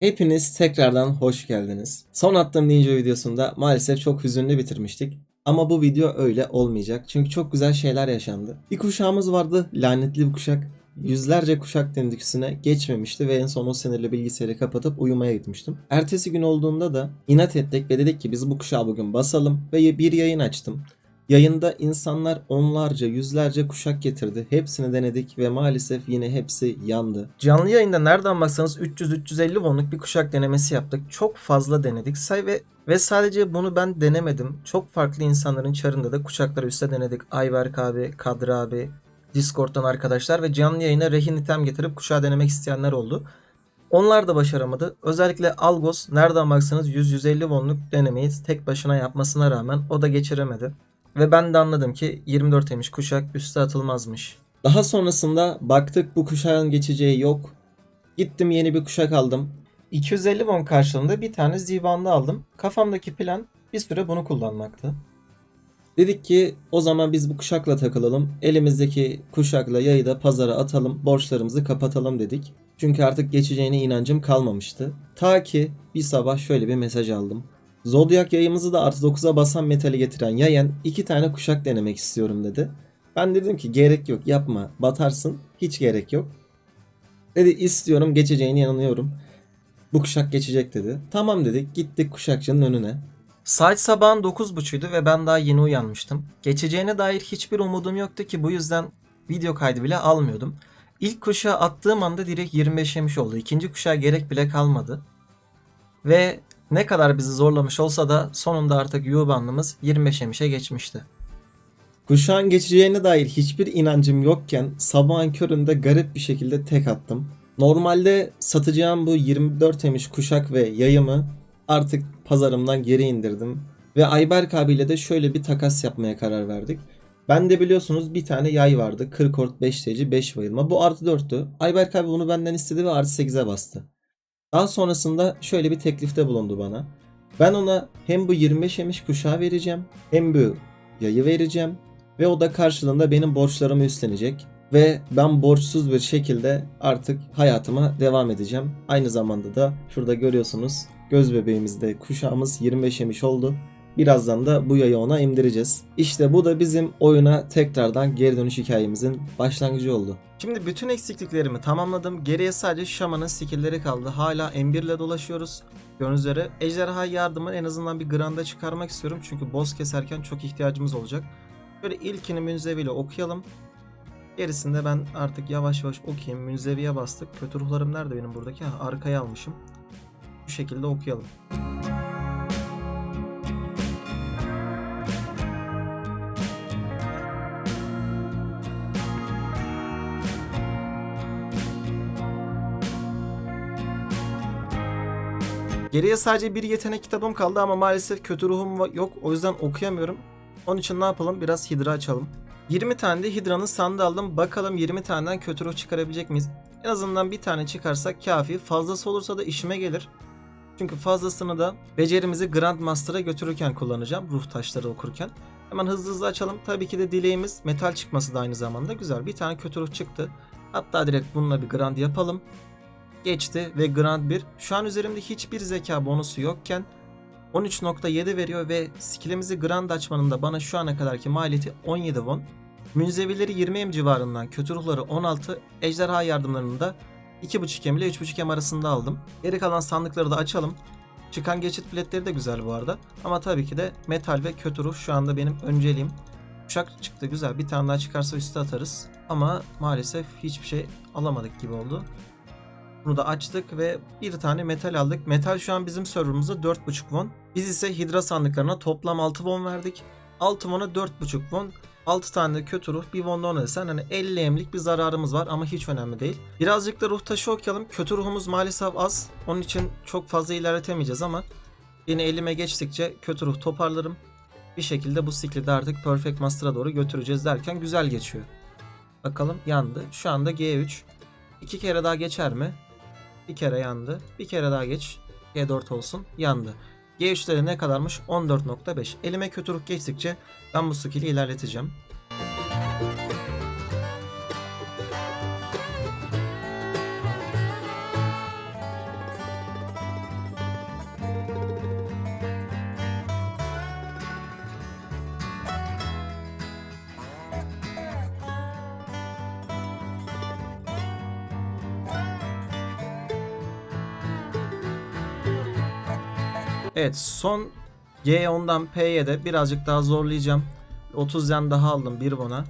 Hepiniz tekrardan hoş geldiniz. Son attığım Ninja videosunda maalesef çok hüzünlü bitirmiştik. Ama bu video öyle olmayacak. Çünkü çok güzel şeyler yaşandı. Bir kuşağımız vardı. Lanetli bir kuşak. Yüzlerce kuşak denedik üstüne geçmemişti ve en son o sinirli bilgisayarı kapatıp uyumaya gitmiştim. Ertesi gün olduğunda da inat ettik ve dedik ki biz bu kuşağı bugün basalım ve bir yayın açtım. Yayında insanlar onlarca, yüzlerce kuşak getirdi. Hepsini denedik ve maalesef yine hepsi yandı. Canlı yayında nereden baksanız 300-350 wonluk bir kuşak denemesi yaptık. Çok fazla denedik. Say ve ve sadece bunu ben denemedim. Çok farklı insanların çarında da kuşakları üstte denedik. Ayberk abi, Kadri abi, Discord'dan arkadaşlar ve canlı yayına rehin item getirip kuşağı denemek isteyenler oldu. Onlar da başaramadı. Özellikle Algos nereden baksanız 100-150 wonluk denemeyi tek başına yapmasına rağmen o da geçiremedi. Ve ben de anladım ki 24 emiş kuşak üste atılmazmış. Daha sonrasında baktık bu kuşağın geçeceği yok. Gittim yeni bir kuşak aldım. 250 won karşılığında bir tane zibanlı aldım. Kafamdaki plan bir süre bunu kullanmaktı. Dedik ki o zaman biz bu kuşakla takılalım. Elimizdeki kuşakla yayı da pazara atalım. Borçlarımızı kapatalım dedik. Çünkü artık geçeceğine inancım kalmamıştı. Ta ki bir sabah şöyle bir mesaj aldım. Zodyak yayımızı da artı 9'a basan metali getiren yayan iki tane kuşak denemek istiyorum dedi. Ben dedim ki gerek yok yapma batarsın hiç gerek yok. Dedi istiyorum geçeceğine inanıyorum. Bu kuşak geçecek dedi. Tamam dedik gittik kuşakçının önüne. Saat sabahın 9.30'uydu ve ben daha yeni uyanmıştım. Geçeceğine dair hiçbir umudum yoktu ki bu yüzden video kaydı bile almıyordum. İlk kuşağı attığım anda direkt 25 yemiş oldu. İkinci kuşağa gerek bile kalmadı. Ve ne kadar bizi zorlamış olsa da sonunda artık U bandımız 25 yemişe geçmişti. Kuşağın geçeceğine dair hiçbir inancım yokken sabahın köründe garip bir şekilde tek attım. Normalde satacağım bu 24 emiş kuşak ve yayımı artık pazarımdan geri indirdim. Ve Ayberk abiyle de şöyle bir takas yapmaya karar verdik. Ben de biliyorsunuz bir tane yay vardı. 40 ort 5 TC 5 bayılma. Bu artı 4'tü. Ayberk abi bunu benden istedi ve artı 8'e bastı. Daha sonrasında şöyle bir teklifte bulundu bana. Ben ona hem bu 25 emiş kuşağı vereceğim hem bu yayı vereceğim ve o da karşılığında benim borçlarımı üstlenecek ve ben borçsuz bir şekilde artık hayatıma devam edeceğim. Aynı zamanda da şurada görüyorsunuz göz bebeğimizde kuşağımız 25 emiş oldu. Birazdan da bu yayı ona indireceğiz. İşte bu da bizim oyuna tekrardan geri dönüş hikayemizin başlangıcı oldu. Şimdi bütün eksikliklerimi tamamladım. Geriye sadece Şaman'ın skillleri kaldı. Hala M1 ile dolaşıyoruz. Gördüğünüz üzere ejderha yardımı en azından bir granda çıkarmak istiyorum. Çünkü boss keserken çok ihtiyacımız olacak. Böyle ilkini münzeviyle okuyalım. Gerisinde ben artık yavaş yavaş okuyayım. Münzeviye bastık. Kötü ruhlarım nerede benim buradaki? Ha, arkaya almışım. Bu şekilde okuyalım. Geriye sadece bir yetenek kitabım kaldı ama maalesef kötü ruhum yok. O yüzden okuyamıyorum. Onun için ne yapalım? Biraz hidra açalım. 20 tane de hidranın sandığı aldım. Bakalım 20 taneden kötü ruh çıkarabilecek miyiz? En azından bir tane çıkarsak kafi. Fazlası olursa da işime gelir. Çünkü fazlasını da becerimizi Grandmaster'a götürürken kullanacağım. Ruh taşları okurken. Hemen hızlı hızlı açalım. Tabii ki de dileğimiz metal çıkması da aynı zamanda. Güzel. Bir tane kötü ruh çıktı. Hatta direkt bununla bir grand yapalım geçti ve Grand 1 şu an üzerimde hiçbir zeka bonusu yokken 13.7 veriyor ve skillimizi Grand açmanın da bana şu ana kadarki maliyeti 17 won. Münzevileri 20M civarından, kötü ruhları 16, ejderha yardımlarını da 2.5M ile 3.5M arasında aldım. Geri kalan sandıkları da açalım. Çıkan geçit biletleri de güzel bu arada. Ama tabii ki de metal ve kötü ruh şu anda benim önceliğim. Uçak çıktı güzel. Bir tane daha çıkarsa üste atarız. Ama maalesef hiçbir şey alamadık gibi oldu. Bunu da açtık ve bir tane metal aldık. Metal şu an bizim serverımızda 4.5 won. Biz ise hidra sandıklarına toplam 6 won verdik. 6 won'a 4.5 won. 6 tane de kötü ruh, bir won ona desen hani 50 emlik bir zararımız var ama hiç önemli değil. Birazcık da ruh taşı okuyalım. Kötü ruhumuz maalesef az. Onun için çok fazla ilerletemeyeceğiz ama yine elime geçtikçe kötü ruh toparlarım. Bir şekilde bu sikli de artık Perfect Master'a doğru götüreceğiz derken güzel geçiyor. Bakalım yandı. Şu anda G3. İki kere daha geçer mi? Bir kere yandı. Bir kere daha geç. G4 olsun. Yandı. G3'leri ne kadarmış? 14.5. Elime kötü ruh geçtikçe ben bu skill'i ilerleteceğim. Evet son G10'dan P'ye de birazcık daha zorlayacağım. 30 yen daha aldım bir bona.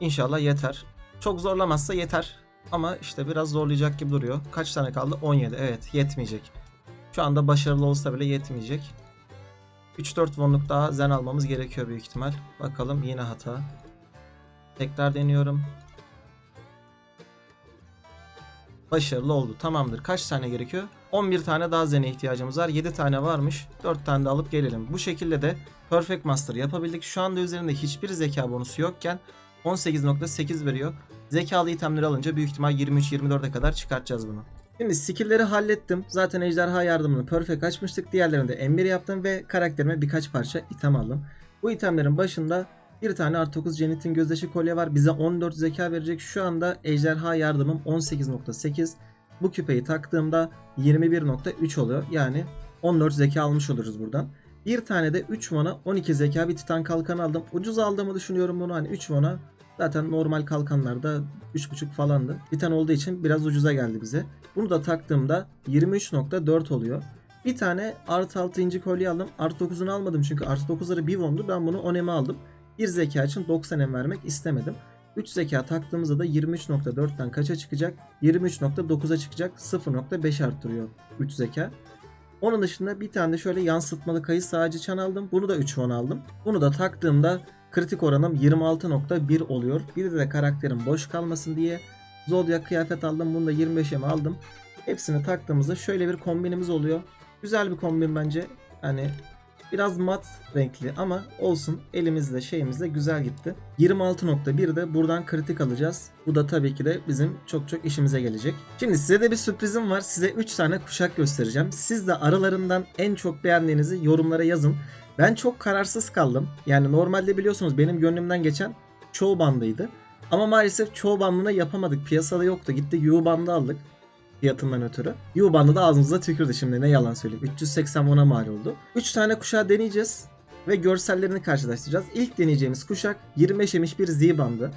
İnşallah yeter. Çok zorlamazsa yeter. Ama işte biraz zorlayacak gibi duruyor. Kaç tane kaldı? 17. Evet yetmeyecek. Şu anda başarılı olsa bile yetmeyecek. 3-4 wonluk daha zen almamız gerekiyor büyük ihtimal. Bakalım yine hata. Tekrar deniyorum. Başarılı oldu. Tamamdır. Kaç tane gerekiyor? 11 tane daha zene ihtiyacımız var. 7 tane varmış. 4 tane de alıp gelelim. Bu şekilde de Perfect Master yapabildik. Şu anda üzerinde hiçbir zeka bonusu yokken 18.8 veriyor. Zekalı itemleri alınca büyük ihtimal 23-24'e kadar çıkartacağız bunu. Şimdi skill'leri hallettim. Zaten ejderha yardımını perfect açmıştık. Diğerlerini de M1 yaptım ve karakterime birkaç parça item aldım. Bu itemlerin başında bir tane artı 9 Janet'in gözdaşı kolye var. Bize 14 zeka verecek. Şu anda ejderha yardımım 18.8. Bu küpeyi taktığımda 21.3 oluyor. Yani 14 zeka almış oluruz buradan. Bir tane de 3 mana 12 zeka bir titan kalkan aldım. Ucuz aldığımı düşünüyorum bunu. Hani 3 mana zaten normal kalkanlarda 3.5 falandı. Titan olduğu için biraz ucuza geldi bize. Bunu da taktığımda 23.4 oluyor. Bir tane artı 6 inci kolye aldım. Artı 9'unu almadım çünkü artı 9'ları bir wondu. Ben bunu 10 eme aldım. Bir zeka için 90 em vermek istemedim. 3 zeka taktığımızda da 23.4'ten kaça çıkacak? 23.9'a çıkacak. 0.5 arttırıyor 3 zeka. Onun dışında bir tane de şöyle yansıtmalı kayıt sağcı çan aldım. Bunu da 3 won aldım. Bunu da taktığımda kritik oranım 26.1 oluyor. Bir de karakterim boş kalmasın diye Zodiac kıyafet aldım. Bunu da 25'e aldım. Hepsini taktığımızda şöyle bir kombinimiz oluyor. Güzel bir kombin bence. Hani biraz mat renkli ama olsun elimizde şeyimizde güzel gitti. 26.1 de buradan kritik alacağız. Bu da tabii ki de bizim çok çok işimize gelecek. Şimdi size de bir sürprizim var. Size 3 tane kuşak göstereceğim. Siz de aralarından en çok beğendiğinizi yorumlara yazın. Ben çok kararsız kaldım. Yani normalde biliyorsunuz benim gönlümden geçen çoğu bandıydı. Ama maalesef çoğu bandını yapamadık. Piyasada yoktu. Gittik U bandı aldık fiyatından ötürü. U bandı da ağzımıza tükürdü şimdi ne yalan söyleyeyim. 380 ona mal oldu. 3 tane kuşağı deneyeceğiz ve görsellerini karşılaştıracağız. İlk deneyeceğimiz kuşak 25 emiş bir Z bandı.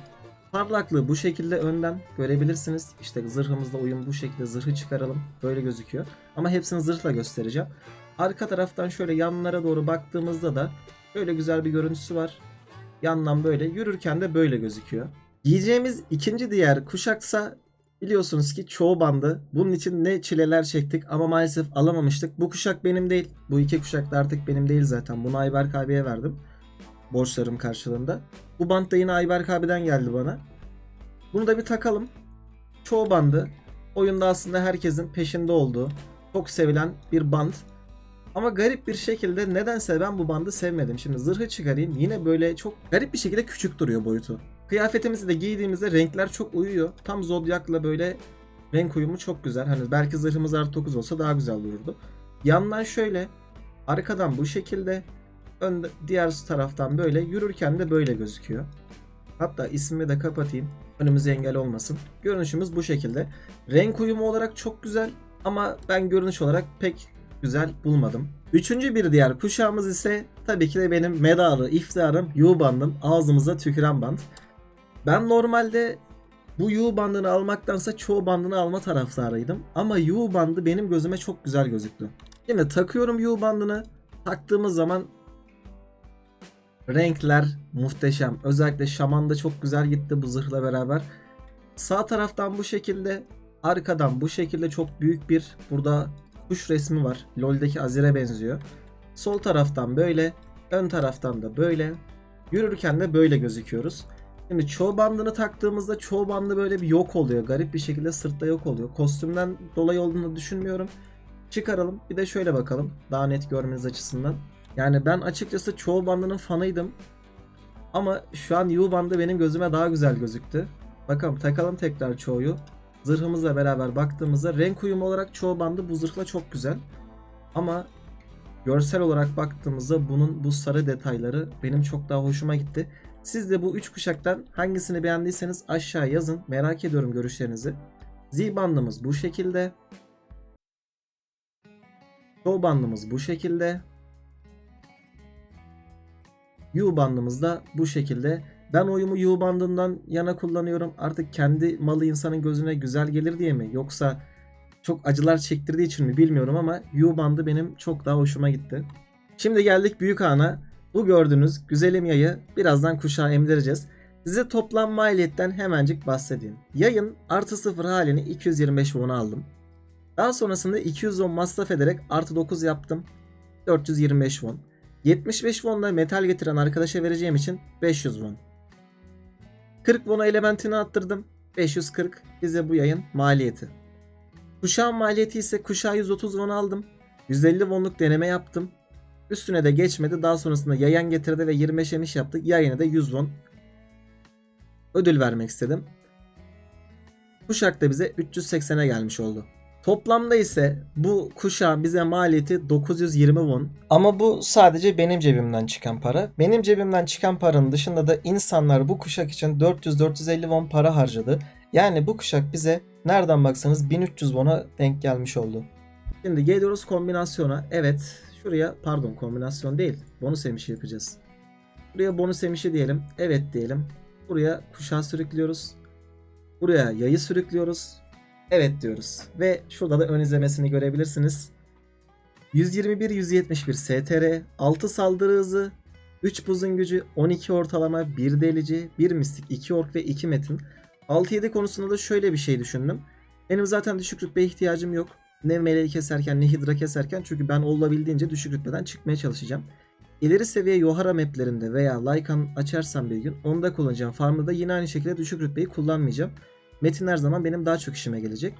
Parlaklığı bu şekilde önden görebilirsiniz. İşte zırhımızla uyum bu şekilde zırhı çıkaralım. Böyle gözüküyor. Ama hepsini zırhla göstereceğim. Arka taraftan şöyle yanlara doğru baktığımızda da böyle güzel bir görüntüsü var. Yandan böyle yürürken de böyle gözüküyor. Giyeceğimiz ikinci diğer kuşaksa biliyorsunuz ki çoğu bandı. Bunun için ne çileler çektik ama maalesef alamamıştık. Bu kuşak benim değil. Bu iki kuşak da artık benim değil zaten. Bunu Ayberk abiye verdim. Borçlarım karşılığında. Bu band da yine Ayberk abiden geldi bana. Bunu da bir takalım. Çoğu bandı. Oyunda aslında herkesin peşinde olduğu, çok sevilen bir band. Ama garip bir şekilde nedense ben bu bandı sevmedim. Şimdi zırhı çıkarayım. Yine böyle çok garip bir şekilde küçük duruyor boyutu. Kıyafetimizi de giydiğimizde renkler çok uyuyor. Tam Zodiac'la böyle renk uyumu çok güzel. Hani belki zırhımız artı 9 olsa daha güzel dururdu. Yandan şöyle, arkadan bu şekilde, ön diğer taraftan böyle, yürürken de böyle gözüküyor. Hatta ismimi de kapatayım. Önümüze engel olmasın. Görünüşümüz bu şekilde. Renk uyumu olarak çok güzel ama ben görünüş olarak pek güzel bulmadım. Üçüncü bir diğer kuşağımız ise tabii ki de benim medarı, iftiharım U bandım. Ağzımıza tüküren band. Ben normalde bu U bandını almaktansa çoğu bandını alma taraftarıydım. Ama U bandı benim gözüme çok güzel gözüktü. Şimdi takıyorum U bandını. Taktığımız zaman renkler muhteşem. Özellikle şamanda çok güzel gitti bu zırhla beraber. Sağ taraftan bu şekilde, arkadan bu şekilde çok büyük bir burada kuş resmi var. LoL'deki Azir'e benziyor. Sol taraftan böyle, ön taraftan da böyle. Yürürken de böyle gözüküyoruz. Şimdi çoğu bandını taktığımızda çoğu bandı böyle bir yok oluyor. Garip bir şekilde sırtta yok oluyor. Kostümden dolayı olduğunu düşünmüyorum. Çıkaralım. Bir de şöyle bakalım. Daha net görmeniz açısından. Yani ben açıkçası çoğu bandının fanıydım. Ama şu an U bandı benim gözüme daha güzel gözüktü. Bakalım takalım tekrar çoğuyu. Zırhımızla beraber baktığımızda renk uyumu olarak çoğu bandı bu zırhla çok güzel. Ama görsel olarak baktığımızda bunun bu sarı detayları benim çok daha hoşuma gitti. Siz de bu 3 kuşaktan hangisini beğendiyseniz aşağı yazın. Merak ediyorum görüşlerinizi. Z bandımız bu şekilde. Show bandımız bu şekilde. U bandımız da bu şekilde. Ben oyumu U bandından yana kullanıyorum. Artık kendi malı insanın gözüne güzel gelir diye mi? Yoksa çok acılar çektirdiği için mi bilmiyorum ama U bandı benim çok daha hoşuma gitti. Şimdi geldik büyük ana. Bu gördüğünüz güzelim yayı birazdan kuşağa emdireceğiz. Size toplam maliyetten hemencik bahsedeyim. Yayın artı 0 halini 225 won'a aldım. Daha sonrasında 210 masraf ederek artı 9 yaptım. 425 won. 75 won'da metal getiren arkadaşa vereceğim için 500 won. 40 won'a elementini attırdım. 540 bize bu yayın maliyeti. Kuşağın maliyeti ise kuşağı 130 won aldım. 150 wonluk deneme yaptım. Üstüne de geçmedi. Daha sonrasında yayan getirdi ve 25 emiş yaptı. Yayına da 100 won ödül vermek istedim. Kuşak da bize 380'e gelmiş oldu. Toplamda ise bu kuşağın bize maliyeti 920 won. Ama bu sadece benim cebimden çıkan para. Benim cebimden çıkan paranın dışında da insanlar bu kuşak için 400-450 won para harcadı. Yani bu kuşak bize nereden baksanız 1300 won'a denk gelmiş oldu. Şimdi geliyoruz kombinasyona. Evet şuraya pardon kombinasyon değil bonus emişi yapacağız. Buraya bonus emişi diyelim. Evet diyelim. Buraya kuşağı sürüklüyoruz. Buraya yayı sürüklüyoruz. Evet diyoruz. Ve şurada da ön izlemesini görebilirsiniz. 121-171 STR, 6 saldırı hızı, 3 buzun gücü, 12 ortalama, 1 delici, 1 mistik, 2 ork ve 2 metin. 6-7 konusunda da şöyle bir şey düşündüm. Benim zaten düşük rütbeye ihtiyacım yok. Ne meleği keserken ne hidra keserken çünkü ben olabildiğince düşük rütbeden çıkmaya çalışacağım. İleri seviye Yohara maplerinde veya Lycan açarsam bir gün onda kullanacağım. Farmda da yine aynı şekilde düşük rütbeyi kullanmayacağım. Metin her zaman benim daha çok işime gelecek.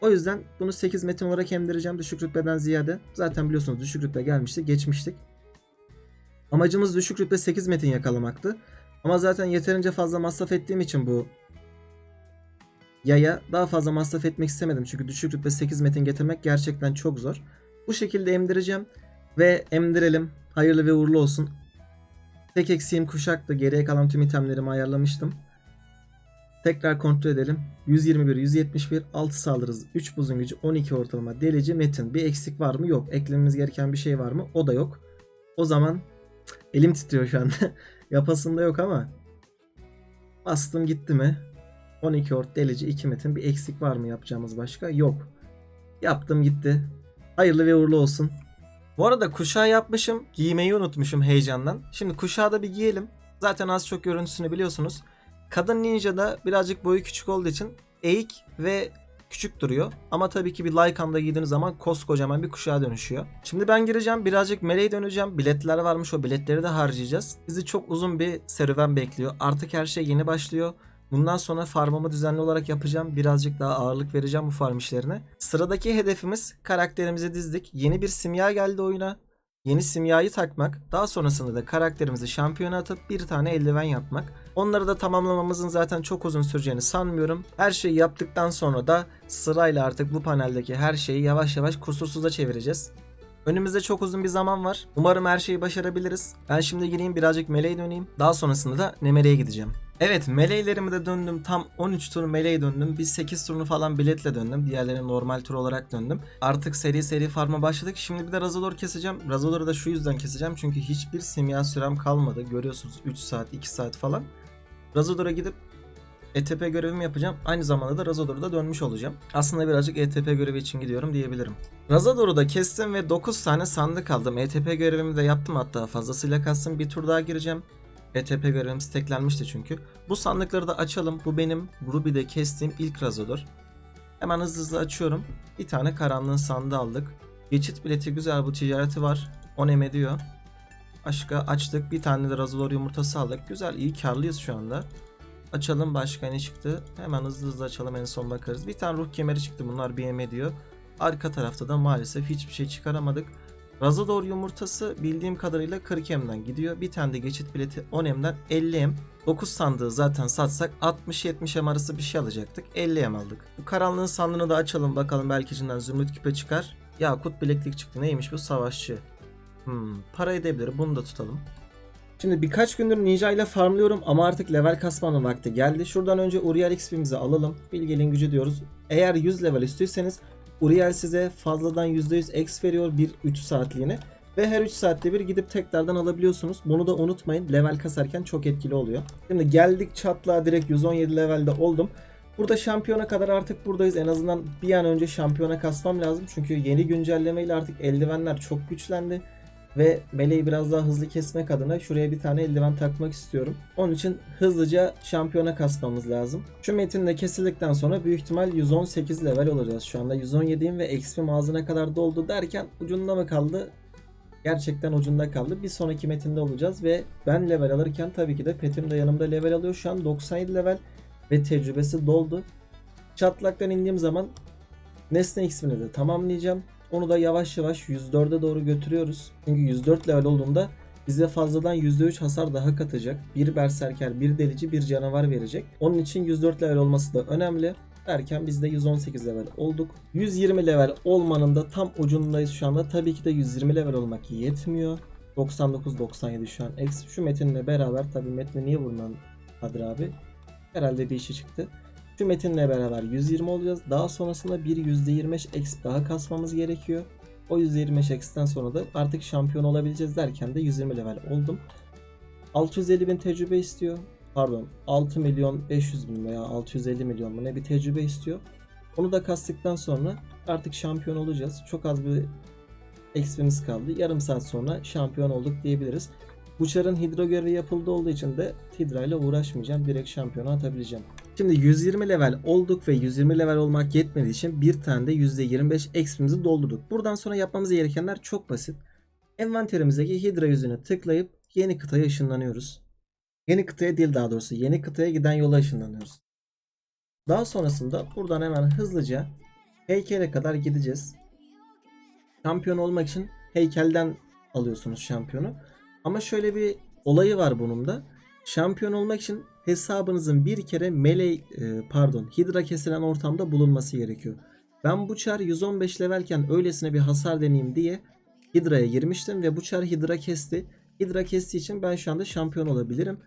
O yüzden bunu 8 metin olarak emdireceğim düşük rütbeden ziyade. Zaten biliyorsunuz düşük rütbe gelmişti, geçmiştik. Amacımız düşük rütbe 8 metin yakalamaktı. Ama zaten yeterince fazla masraf ettiğim için bu yaya daha fazla masraf etmek istemedim. Çünkü düşük rütbe 8 metin getirmek gerçekten çok zor. Bu şekilde emdireceğim ve emdirelim. Hayırlı ve uğurlu olsun. Tek eksiğim kuşaktı. Geriye kalan tüm itemlerimi ayarlamıştım. Tekrar kontrol edelim. 121, 171, 6 saldırız, 3 buzun gücü, 12 ortalama, delici, metin. Bir eksik var mı? Yok. Eklememiz gereken bir şey var mı? O da yok. O zaman elim titriyor şu anda. Yapasında yok ama. Bastım gitti mi? 12 ort, delici, 2 metin. Bir eksik var mı yapacağımız başka? Yok. Yaptım gitti. Hayırlı ve uğurlu olsun. Bu arada kuşağı yapmışım. Giymeyi unutmuşum heyecandan. Şimdi kuşağı da bir giyelim. Zaten az çok görüntüsünü biliyorsunuz. Kadın ninja'da birazcık boyu küçük olduğu için eğik ve küçük duruyor. Ama tabii ki bir Lycan'da giydiğiniz zaman koskocaman bir kuşağa dönüşüyor. Şimdi ben gireceğim birazcık meleğe döneceğim. Biletler varmış o biletleri de harcayacağız. Bizi çok uzun bir serüven bekliyor. Artık her şey yeni başlıyor. Bundan sonra farmımı düzenli olarak yapacağım. Birazcık daha ağırlık vereceğim bu farm işlerine. Sıradaki hedefimiz karakterimizi dizdik. Yeni bir simya geldi oyuna. Yeni simyayı takmak. Daha sonrasında da karakterimizi şampiyona atıp bir tane eldiven yapmak. Onları da tamamlamamızın zaten çok uzun süreceğini sanmıyorum. Her şeyi yaptıktan sonra da sırayla artık bu paneldeki her şeyi yavaş yavaş kusursuza çevireceğiz. Önümüzde çok uzun bir zaman var. Umarım her şeyi başarabiliriz. Ben şimdi gireyim birazcık meleğe döneyim. Daha sonrasında da Nemere'ye gideceğim. Evet meleğlerimi de döndüm. Tam 13 tur meleğe döndüm. Bir 8 turunu falan biletle döndüm. Diğerlerini normal tur olarak döndüm. Artık seri seri farma başladık. Şimdi bir de Razalor keseceğim. Razalor'u da şu yüzden keseceğim. Çünkü hiçbir simya sürem kalmadı. Görüyorsunuz 3 saat 2 saat falan. Razalor'a gidip ETP görevimi yapacağım. Aynı zamanda da Razador'a da dönmüş olacağım. Aslında birazcık ETP görevi için gidiyorum diyebilirim. Razador'u da kestim ve 9 tane sandık aldım. ETP görevimi de yaptım hatta fazlasıyla kastım. Bir tur daha gireceğim. ETP görevim steklenmişti çünkü. Bu sandıkları da açalım. Bu benim Ruby'de kestiğim ilk Razador. Hemen hızlı hızlı açıyorum. Bir tane karanlığın sandığı aldık. Geçit bileti güzel bu ticareti var. 10 em ediyor. Başka açtık. Bir tane de Razador yumurtası aldık. Güzel iyi karlıyız şu anda. Açalım başka ne çıktı. Hemen hızlı hızlı açalım en son bakarız. Bir tane ruh kemeri çıktı bunlar BM ediyor. Arka tarafta da maalesef hiçbir şey çıkaramadık. Razador yumurtası bildiğim kadarıyla 40M'den gidiyor. Bir tane de geçit bileti 10M'den 50M. 9 sandığı zaten satsak 60-70M arası bir şey alacaktık. 50M aldık. Bu karanlığın sandığını da açalım bakalım belki içinden zümrüt küpe çıkar. Yakut bileklik çıktı. Neymiş bu? Savaşçı. Hmm, para edebilir. Bunu da tutalım. Şimdi birkaç gündür Ninja ile farmlıyorum ama artık level kasmanın vakti geldi. Şuradan önce Uriel XP'mizi alalım. Bilge'nin gücü diyoruz. Eğer 100 level istiyorsanız Uriel size fazladan %100 X veriyor bir 3 saatliğine. Ve her 3 saatte bir gidip tekrardan alabiliyorsunuz. Bunu da unutmayın. Level kasarken çok etkili oluyor. Şimdi geldik çatlağa direkt 117 levelde oldum. Burada şampiyona kadar artık buradayız. En azından bir an önce şampiyona kasmam lazım. Çünkü yeni güncellemeyle artık eldivenler çok güçlendi. Ve meleği biraz daha hızlı kesmek adına şuraya bir tane eldiven takmak istiyorum. Onun için hızlıca şampiyona kasmamız lazım. Şu metin de kesildikten sonra büyük ihtimal 118 level olacağız. Şu anda 117'yim ve XP'm ağzına kadar doldu derken ucunda mı kaldı? Gerçekten ucunda kaldı. Bir sonraki metinde olacağız ve ben level alırken tabii ki de petim de yanımda level alıyor. Şu an 97 level ve tecrübesi doldu. Çatlaktan indiğim zaman Nesne X'ini de tamamlayacağım. Onu da yavaş yavaş 104'e doğru götürüyoruz. Çünkü 104 level olduğunda bize fazladan %3 hasar daha katacak. Bir berserker, bir delici, bir canavar verecek. Onun için 104 level olması da önemli. Derken biz de 118 level olduk. 120 level olmanın da tam ucundayız şu anda. Tabii ki de 120 level olmak yetmiyor. 99-97 şu an. Şu metinle beraber tabii metni niye bundan Kadir abi? Herhalde bir işi çıktı. Şu metinle beraber 120 olacağız. Daha sonrasında bir %25 X daha kasmamız gerekiyor. O %25 X'ten sonra da artık şampiyon olabileceğiz derken de 120 level oldum. 650 bin tecrübe istiyor. Pardon 6 milyon 500 bin veya 650 milyon mu ne bir tecrübe istiyor. Onu da kastıktan sonra artık şampiyon olacağız. Çok az bir XP'miz kaldı. Yarım saat sonra şampiyon olduk diyebiliriz. Buçar'ın hidro görevi yapıldığı olduğu için de Hydra ile uğraşmayacağım. Direkt şampiyona atabileceğim. Şimdi 120 level olduk ve 120 level olmak yetmediği için bir tane de %25 XP'mizi doldurduk. Buradan sonra yapmamız gerekenler çok basit. Envanterimizdeki Hydra yüzüne tıklayıp yeni kıtaya ışınlanıyoruz. Yeni kıtaya değil daha doğrusu yeni kıtaya giden yola ışınlanıyoruz. Daha sonrasında buradan hemen hızlıca heykele kadar gideceğiz. Şampiyon olmak için heykelden alıyorsunuz şampiyonu. Ama şöyle bir olayı var bunun da. Şampiyon olmak için hesabınızın bir kere mele e, pardon hidra kesilen ortamda bulunması gerekiyor. Ben bu çar 115 levelken öylesine bir hasar deneyeyim diye hidraya girmiştim ve bu çar hidra kesti. Hidra kestiği için ben şu anda şampiyon olabilirim.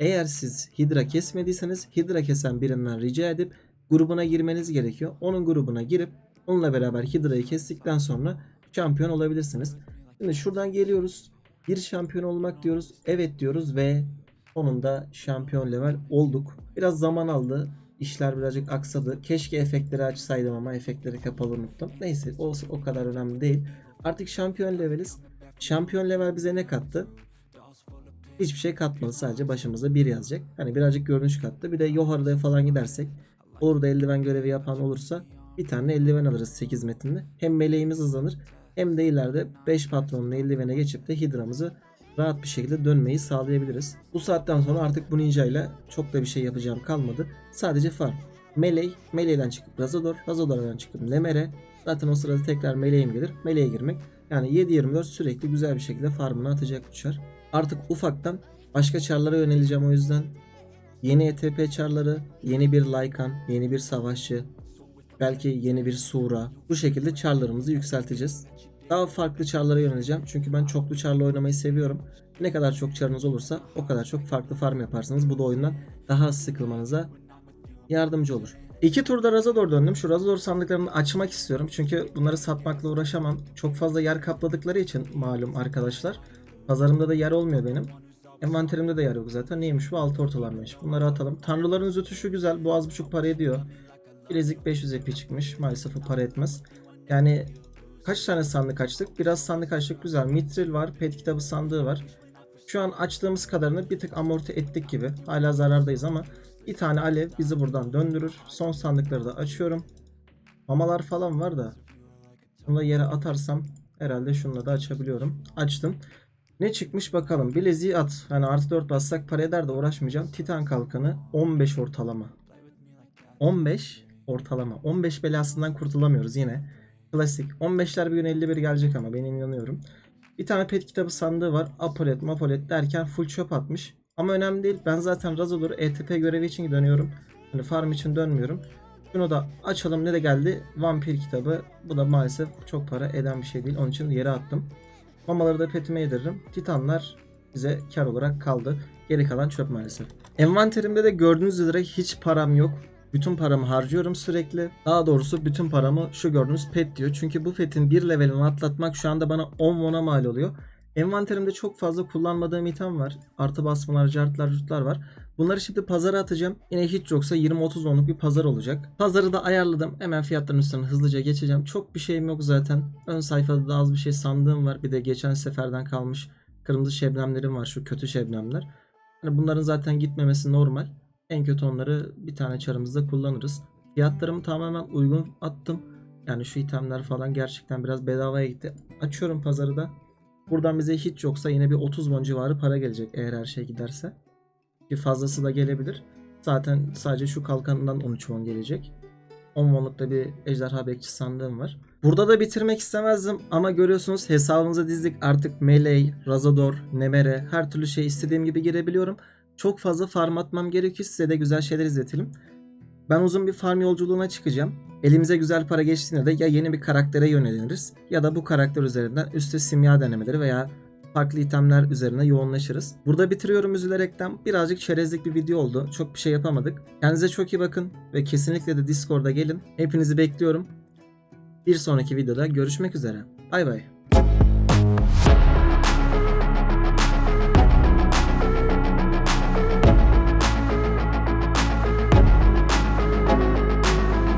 Eğer siz hidra kesmediyseniz hidra kesen birinden rica edip grubuna girmeniz gerekiyor. Onun grubuna girip onunla beraber hidrayı kestikten sonra şampiyon olabilirsiniz. Şimdi şuradan geliyoruz. Bir şampiyon olmak diyoruz. Evet diyoruz ve sonunda şampiyon level olduk. Biraz zaman aldı. İşler birazcık aksadı. Keşke efektleri açsaydım ama efektleri kapalı unuttum. Neyse o, o kadar önemli değil. Artık şampiyon leveliz. Şampiyon level bize ne kattı? Hiçbir şey katmadı. Sadece başımıza bir yazacak. Hani birazcık görünüş kattı. Bir de Yohara'da falan gidersek orada eldiven görevi yapan olursa bir tane eldiven alırız 8 metinde. Hem meleğimiz hızlanır hem de ileride 5 patronlu eldivene geçip de hidramızı rahat bir şekilde dönmeyi sağlayabiliriz. Bu saatten sonra artık bu ninja ile çok da bir şey yapacağım kalmadı. Sadece farm. Melee, Melee'den çıkıp Razador, Razador'dan çıkıp Lemere. Zaten o sırada tekrar Melee'im gelir. Melee'ye girmek. Yani 7-24 sürekli güzel bir şekilde farmını atacak uçar. Artık ufaktan başka çarlara yöneleceğim o yüzden. Yeni ETP çarları, yeni bir Lycan, yeni bir savaşçı, belki yeni bir Sura. Bu şekilde çarlarımızı yükselteceğiz. Daha farklı çarlara yöneleceğim. Çünkü ben çoklu çarla oynamayı seviyorum. Ne kadar çok çarınız olursa o kadar çok farklı farm yaparsınız. Bu da oyundan daha az sıkılmanıza yardımcı olur. İki turda Razador döndüm. Şu Razador sandıklarını açmak istiyorum. Çünkü bunları satmakla uğraşamam. Çok fazla yer kapladıkları için malum arkadaşlar. Pazarımda da yer olmuyor benim. Envanterimde de yer yok zaten. Neymiş bu? Altı ortalanmış. Bunları atalım. Tanrıların zütüşü güzel. Bu az buçuk para ediyor. Bilezik 500 EP çıkmış. Maalesef o para etmez. Yani kaç tane sandık açtık? Biraz sandık açtık güzel. Mitril var. Pet kitabı sandığı var. Şu an açtığımız kadarını bir tık amorti ettik gibi. Hala zarardayız ama bir tane alev bizi buradan döndürür. Son sandıkları da açıyorum. Mamalar falan var da. Bunu da yere atarsam herhalde şununla da açabiliyorum. Açtım. Ne çıkmış bakalım. Bileziği at. Hani artı 4 bassak para eder de uğraşmayacağım. Titan kalkanı 15 ortalama. 15 ortalama. 15 belasından kurtulamıyoruz yine. Klasik. 15'ler bir gün 51 gelecek ama ben inanıyorum. Bir tane pet kitabı sandığı var. Apolet, mapolet derken full çöp atmış. Ama önemli değil. Ben zaten Razor'u ETP görevi için dönüyorum. Hani farm için dönmüyorum. Şunu da açalım. Ne de geldi? Vampir kitabı. Bu da maalesef çok para eden bir şey değil. Onun için yere attım. Mamaları da petime yediririm. Titanlar bize kar olarak kaldı. Geri kalan çöp maalesef. Envanterimde de gördüğünüz üzere hiç param yok. Bütün paramı harcıyorum sürekli. Daha doğrusu bütün paramı şu gördüğünüz pet diyor. Çünkü bu petin bir levelini atlatmak şu anda bana 10 won'a mal oluyor. Envanterimde çok fazla kullanmadığım item var. Artı basmalar, cartlar, curtlar var. Bunları şimdi pazara atacağım. Yine hiç yoksa 20-30 onluk bir pazar olacak. Pazarı da ayarladım. Hemen fiyatların üstüne hızlıca geçeceğim. Çok bir şeyim yok zaten. Ön sayfada da az bir şey sandığım var. Bir de geçen seferden kalmış kırmızı şebnemlerim var. Şu kötü şebnemler. Hani bunların zaten gitmemesi normal. En kötü onları bir tane çarımızda kullanırız. Fiyatlarımı tamamen uygun attım. Yani şu itemler falan gerçekten biraz bedavaya gitti. Açıyorum pazarı da. Buradan bize hiç yoksa yine bir 30 won civarı para gelecek eğer her şey giderse. Ki fazlası da gelebilir. Zaten sadece şu kalkanından 13 won gelecek. 10 wonluk da bir ejderha bekçi sandığım var. Burada da bitirmek istemezdim ama görüyorsunuz hesabımıza dizdik artık Melee, Razador, Nemere her türlü şey istediğim gibi girebiliyorum. Çok fazla farm atmam gerekiyor size de güzel şeyler izletelim. Ben uzun bir farm yolculuğuna çıkacağım. Elimize güzel para geçtiğinde de ya yeni bir karaktere yöneliriz ya da bu karakter üzerinden üstte simya denemeleri veya farklı itemler üzerine yoğunlaşırız. Burada bitiriyorum üzülerekten. Birazcık çerezlik bir video oldu. Çok bir şey yapamadık. Kendinize çok iyi bakın ve kesinlikle de Discord'a gelin. Hepinizi bekliyorum. Bir sonraki videoda görüşmek üzere. Bay bay.